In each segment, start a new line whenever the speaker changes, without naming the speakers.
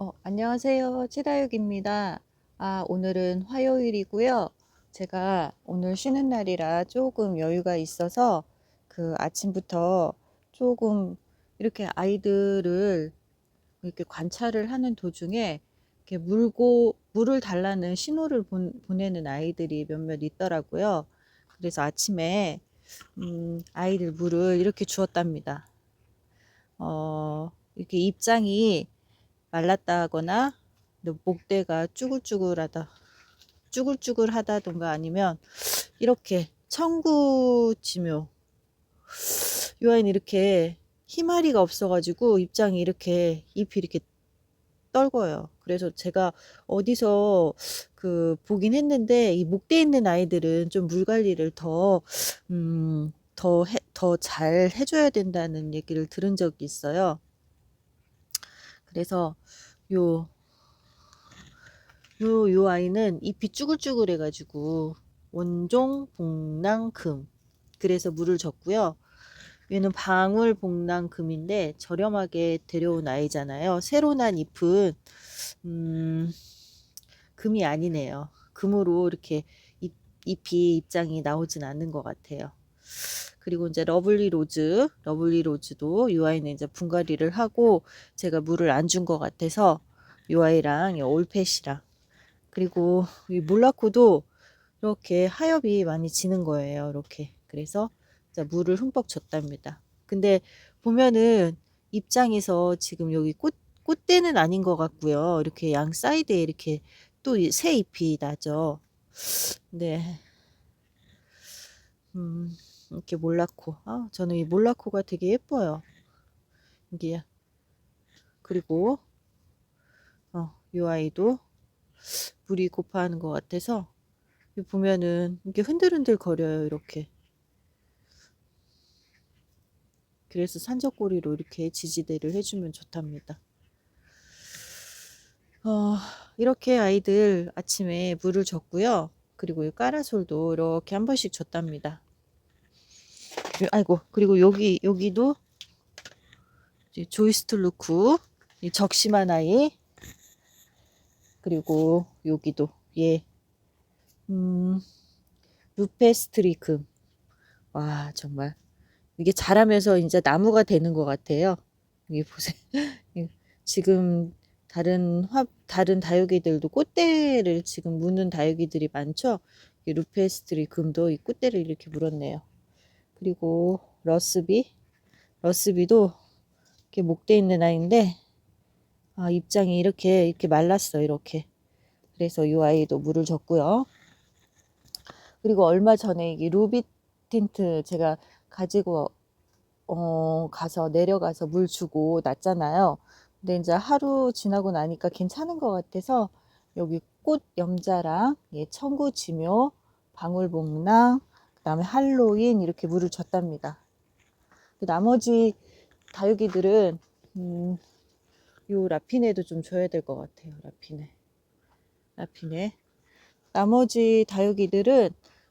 어, 안녕하세요. 최다육입니다. 아, 오늘은 화요일이고요. 제가 오늘 쉬는 날이라 조금 여유가 있어서 그 아침부터 조금 이렇게 아이들을 이렇게 관찰을 하는 도중에 이렇게 물고, 물을 달라는 신호를 본, 보내는 아이들이 몇몇 있더라고요. 그래서 아침에, 음, 아이들 물을 이렇게 주었답니다. 어, 이렇게 입장이 말랐다거나 목대가 쭈글쭈글하다 쭈글쭈글하다던가 아니면 이렇게 청구지묘 요 아이는 이렇게 희마리가 없어가지고 입장이 이렇게 잎이 이렇게 떨궈요. 그래서 제가 어디서 그 보긴 했는데 이 목대 있는 아이들은 좀 물 관리를 더, 음, 더, 해, 더 잘 해줘야 된다는 얘기를 들은 적이 있어요. 그래서 요, 요, 요 아이는 잎이 쭈글쭈글 해가지고 원종 복랑금 그래서 물을 줬고요. 얘는 방울 복랑금인데 저렴하게 데려온 아이잖아요. 새로 난 잎은 음, 금이 아니네요. 금으로 이렇게 잎, 잎이 입장이 나오진 않는 것 같아요. 그리고 이제 러블리 로즈, 러블리 로즈도 이 아이는 이제 분갈이를 하고 제가 물을 안 준 것 같아서 이 아이랑 이 올펫이랑 그리고 이 몰라코도 이렇게 하엽이 많이 지는 거예요. 이렇게. 그래서 물을 흠뻑 줬답니다. 근데 보면은 입장에서 지금 여기 꽃, 꽃대는 아닌 것 같고요. 이렇게 양 사이드에 이렇게 또 새 잎이 나죠. 네. 음. 이렇게 몰라코. 아, 저는 이 몰라코가 되게 예뻐요. 이게 그리고 어, 이 아이도 물이 고파하는 것 같아서 보면은 이게 흔들흔들 거려요 이렇게. 그래서 산적고리로 이렇게 지지대를 해주면 좋답니다. 어, 이렇게 아이들 아침에 물을 줬고요. 그리고 이 까라솔도 이렇게 한 번씩 줬답니다. 아이고 그리고 여기 여기도 조이스툴루크 적심한 아이 그리고 여기도 예 음, 루페스트리금 와 정말 이게 자라면서 이제 나무가 되는 것 같아요. 여기 보세요. 지금 다른 화 다른 다육이들도 꽃대를 지금 무는 다육이들이 많죠. 루페스트리 금도 이 꽃대를 이렇게 물었네요. 그리고 러스비. 러스비도 이렇게 목대 있는 아이인데 아, 입장이 이렇게 이렇게 말랐어 이렇게. 그래서 이 아이도 물을 줬고요. 그리고 얼마 전에 이 루비 틴트 제가 가지고 어, 가서 내려가서 물 주고 놨잖아요. 근데 이제 하루 지나고 나니까 괜찮은 것 같아서 여기 꽃 염자랑 예, 청구지묘 방울복랑 다음에 할로윈 이렇게 물을 줬답니다. 그 나머지 다육이들은 음, 요 라피네도 좀 줘야 될 것 같아요. 라피네. 라피네. 나머지 다육이들은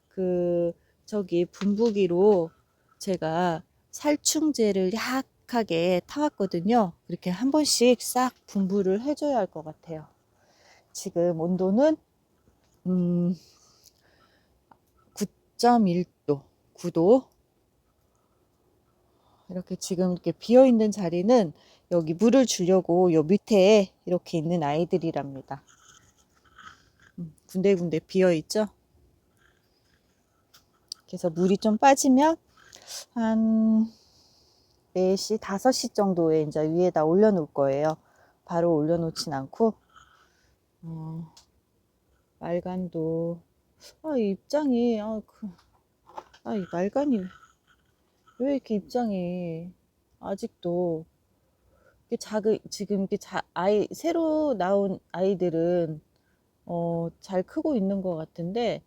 그 저기 분부기로 제가 살충제를 약하게 타왔거든요. 이렇게 한 번씩 싹 분부를 해줘야 할 것 같아요. 지금 온도는 음 9.1도, 9도. 이렇게 지금 이렇게 비어 있는 자리는 여기 물을 주려고 요 밑에 이렇게 있는 아이들이랍니다. 음, 군데군데 비어 있죠? 그래서 물이 좀 빠지면 한 4시, 5시 정도에 이제 위에다 올려놓을 거예요. 바로 올려놓진 않고, 어, 말간도 아, 이 입장이, 아, 그, 아, 이 말간이, 왜 이렇게 입장이, 아직도, 이게 작은, 지금 이게 자, 아이, 새로 나온 아이들은, 어, 잘 크고 있는 것 같은데,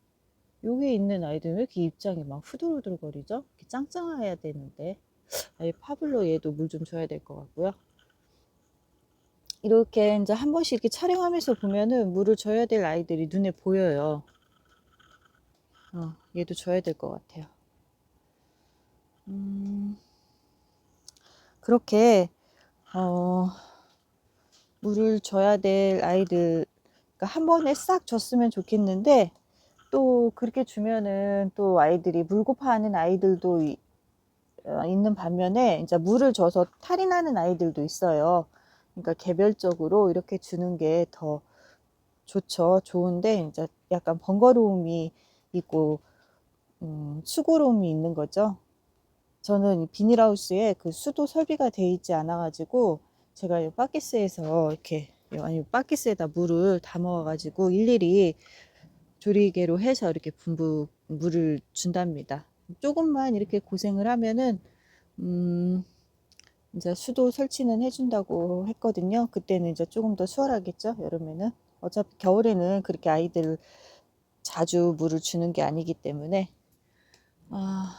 여기 있는 아이들은 왜 이렇게 입장이 막 후들후들거리죠? 이렇게 짱짱해야 되는데. 아 이 파블로 얘도 물 좀 줘야 될 것 같고요. 이렇게 이제 한 번씩 이렇게 촬영하면서 보면은 물을 줘야 될 아이들이 눈에 보여요. 어, 얘도 줘야 될 것 같아요. 음, 그렇게 어, 물을 줘야 될 아이들 그러니까 한 번에 싹 줬으면 좋겠는데 또 그렇게 주면은 또 아이들이 물고파하는 아이들도 이- 어, 있는 반면에 이제 물을 줘서 탈이 나는 아이들도 있어요. 그러니까 개별적으로 이렇게 주는 게 더 좋죠. 좋은데 이제 약간 번거로움이 있고 음, 수고로움이 있는 거죠. 저는 이 비닐하우스에 그 수도 설비가 돼 있지 않아 가지고 제가 이 바켓스에서 이렇게 아니 바켓스에다 물을 담아 가지고 일일이 조리개로 해서 이렇게 분부 물을 준답니다. 조금만 이렇게 고생을 하면은 음 이제 수도 설치는 해준다고 했거든요. 그때는 이제 조금 더 수월하겠죠. 여름에는 어차피 겨울에는 그렇게 아이들 자주 물을 주는 게 아니기 때문에 아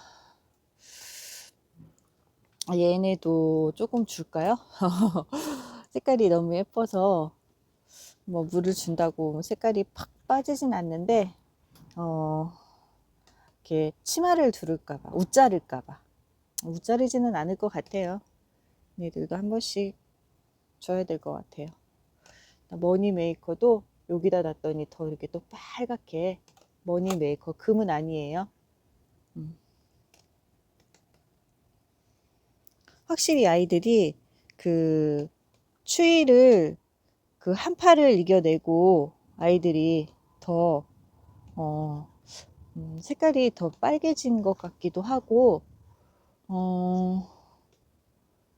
얘네도 조금 줄까요? 색깔이 너무 예뻐서 뭐 물을 준다고 색깔이 팍 빠지진 않는데 어 이렇게 치마를 두를까봐 웃자를까봐 웃자르지는 않을 것 같아요. 얘들도 한 번씩 줘야 될 것 같아요. 머니 메이커도 여기다 놨더니 더 이렇게 또 빨갛게 머니 메이커 금은 아니에요. 음. 확실히 아이들이 그 추위를 그 한파를 이겨내고 아이들이 더 어, 음, 색깔이 더 빨개진 것 같기도 하고 어,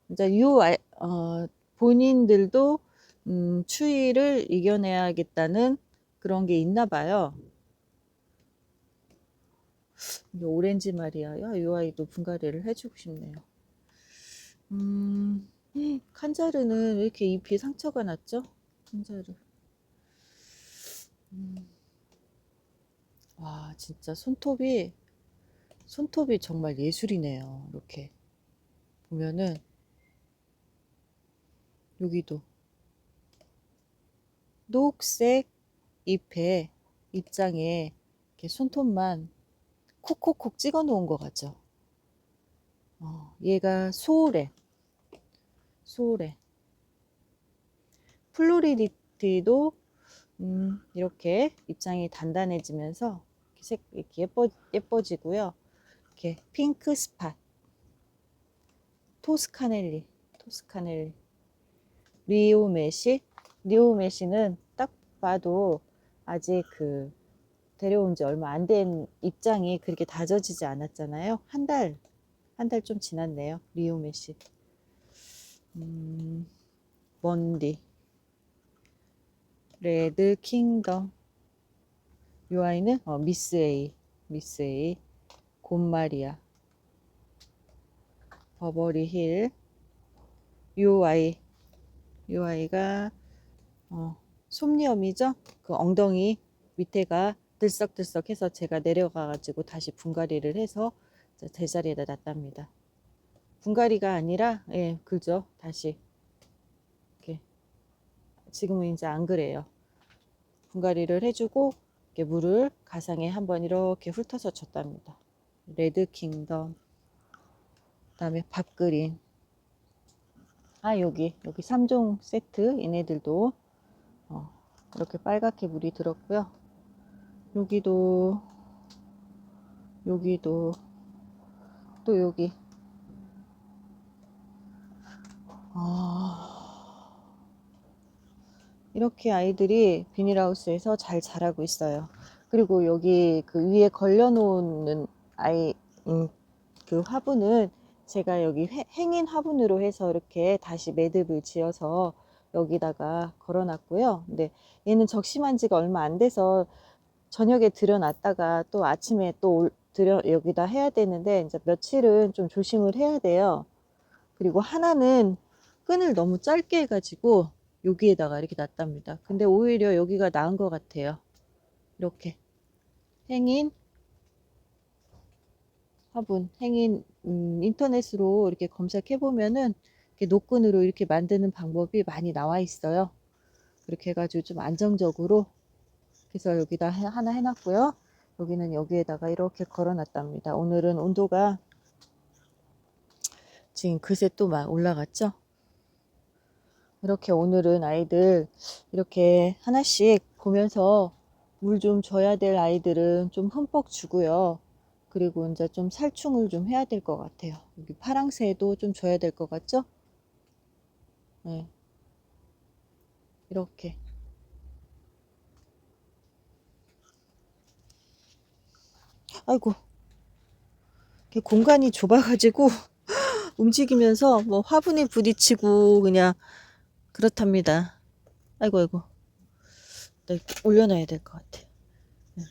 이제 요 아, 어, 본인들도 음, 추위를 이겨내야겠다는 그런 게 있나 봐요. 오렌지 말이야. 야, 이 아이도 분갈이를 해주고 싶네요. 음, 칸자르는 왜 이렇게 잎이 상처가 났죠? 칸자르. 음. 와, 진짜 손톱이, 손톱이 정말 예술이네요. 이렇게 보면은, 여기도 녹색 잎에, 잎장에 이렇게 손톱만 콕콕콕 찍어 놓은 것 같죠? 어, 얘가 소래. 소래. 플로리디티도 음, 이렇게 입장이 단단해지면서 색, 이렇게 예뻐, 예뻐지고요. 이렇게 핑크 스팟. 토스카넬리. 토스카넬리. 리오메시. 리오메시는 딱 봐도 아직 그 데려온 지 얼마 안 된 입장이 그렇게 다져지지 않았잖아요. 한 달, 한 달 좀 지났네요. 리오 메시. 음, 먼디. 레드 킹덤. 이 아이는 어, 미스 A. 미스 A. 곰마리아. 버버리 힐. 요 아이. 요 아이가 어, 솜니엄이죠? 그 엉덩이 밑에가 들썩들썩해서 제가 내려가가지고 다시 분갈이를 해서 제자리에다 놨답니다. 분갈이가 아니라 예, 그죠? 다시 이렇게 지금은 이제 안 그래요. 분갈이를 해주고 이렇게 물을 가상에 한번 이렇게 훑어서 줬답니다. 레드 킹덤. 그다음에 밥그린. 아 여기 여기 3종 세트 얘네들도 어, 이렇게 빨갛게 물이 들었고요. 여기도 여기도 또 여기 아, 이렇게 아이들이 비닐하우스에서 잘 자라고 있어요. 그리고 여기 그 위에 걸려놓는 아이 음, 그 화분은 제가 여기 회- 행인 화분으로 해서 이렇게 다시 매듭을 지어서 여기다가 걸어놨고요. 근데 얘는 적심한 지가 얼마 안 돼서 저녁에 들여놨다가 또 아침에 또 올- 들여 여기다 해야 되는데 이제 며칠은 좀 조심을 해야 돼요. 그리고 하나는 끈을 너무 짧게 해가지고 여기에다가 이렇게 놨답니다. 근데 오히려 여기가 나은 것 같아요. 이렇게 행인 화분, 행인 음, 인터넷으로 이렇게 검색해 보면은 노끈으로 이렇게 만드는 방법이 많이 나와 있어요. 그렇게 해가지고 좀 안정적으로 그래서 여기다 해- 하나 해놨고요. 여기는 여기에다가 이렇게 걸어놨답니다. 오늘은 온도가 지금 그새 또 막 올라갔죠? 이렇게 오늘은 아이들 이렇게 하나씩 보면서 물 좀 줘야 될 아이들은 좀 흠뻑 주고요. 그리고 이제 좀 살충을 좀 해야 될 것 같아요. 여기 파랑새도 좀 줘야 될 것 같죠? 네. 이렇게. 아이고. 공간이 좁아가지고 움직이면서 뭐 화분에 부딪히고 그냥 그렇답니다. 아이고, 아이고. 나 이렇게 올려놔야 될 것 같아. 네.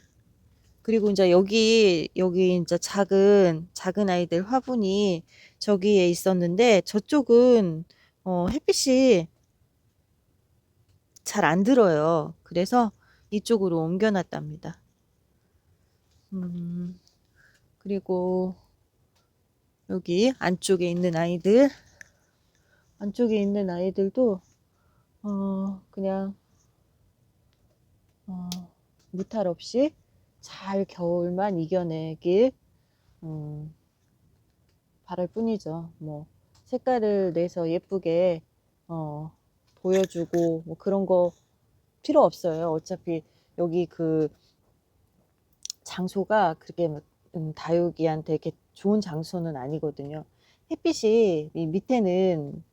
그리고 이제 여기, 여기 이제 작은, 작은 아이들 화분이 저기에 있었는데 저쪽은, 어, 햇빛이 잘 안 들어요. 그래서 이쪽으로 옮겨놨답니다. 음, 그리고 여기 안쪽에 있는 아이들, 안쪽에 있는 아이들도, 어, 그냥, 어, 무탈 없이 잘 겨울만 이겨내길, 음, 바랄 뿐이죠. 뭐, 색깔을 내서 예쁘게, 어, 보여주고, 뭐 그런 거 필요 없어요. 어차피 여기 그 장소가 그렇게 막, 음, 다육이한테 이렇게 좋은 장소는 아니거든요. 햇빛이 이 밑에는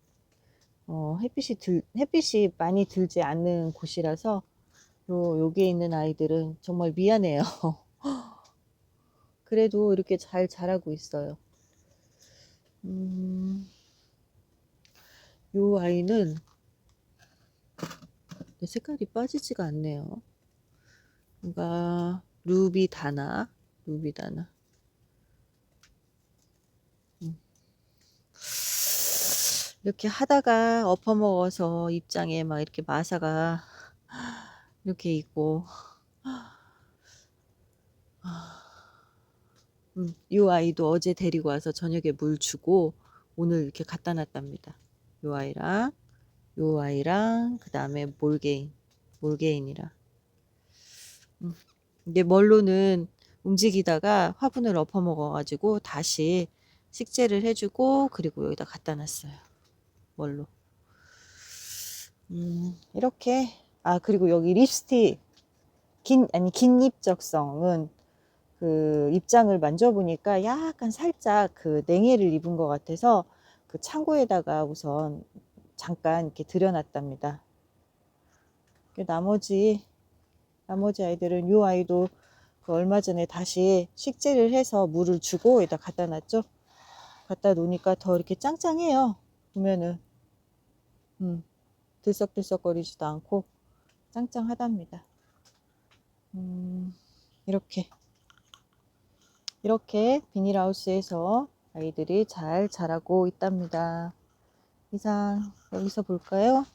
어, 햇빛이 들, 햇빛이 많이 들지 않는 곳이라서 요, 여기에 있는 아이들은 정말 미안해요. 그래도 이렇게 잘 자라고 있어요. 음, 요 아이는 내 색깔이 빠지지가 않네요. 뭔가 루비다나, 루비다나. 음. 이렇게 하다가 엎어먹어서 입장에 막 이렇게 마사가 이렇게 있고 음, 이 아이도 어제 데리고 와서 저녁에 물 주고 오늘 이렇게 갖다 놨답니다. 이 아이랑 요 아이랑 그 다음에 몰게인 몰게인이라. 음, 이게 멀로는 움직이다가 화분을 엎어먹어 가지고 다시 식재를 해주고 그리고 여기다 갖다 놨어요 멀로. 음, 이렇게 아 그리고 여기 립스틱 긴 아니 긴 입적성은 그 입장을 만져보니까 약간 살짝 그 냉해를 입은 것 같아서 그 창고에다가 우선 잠깐 이렇게 들여놨답니다. 그 나머지 나머지 아이들은 이 아이도 그 얼마 전에 다시 식재를 해서 물을 주고 여기다 갖다 놨죠. 갖다 놓으니까 더 이렇게 짱짱해요. 보면은 음, 들썩들썩거리지도 않고 짱짱하답니다. 음, 이렇게 이렇게 비닐하우스에서 아이들이 잘 자라고 있답니다. 이상 여기서 볼까요?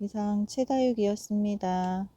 이상 최다육이었습니다.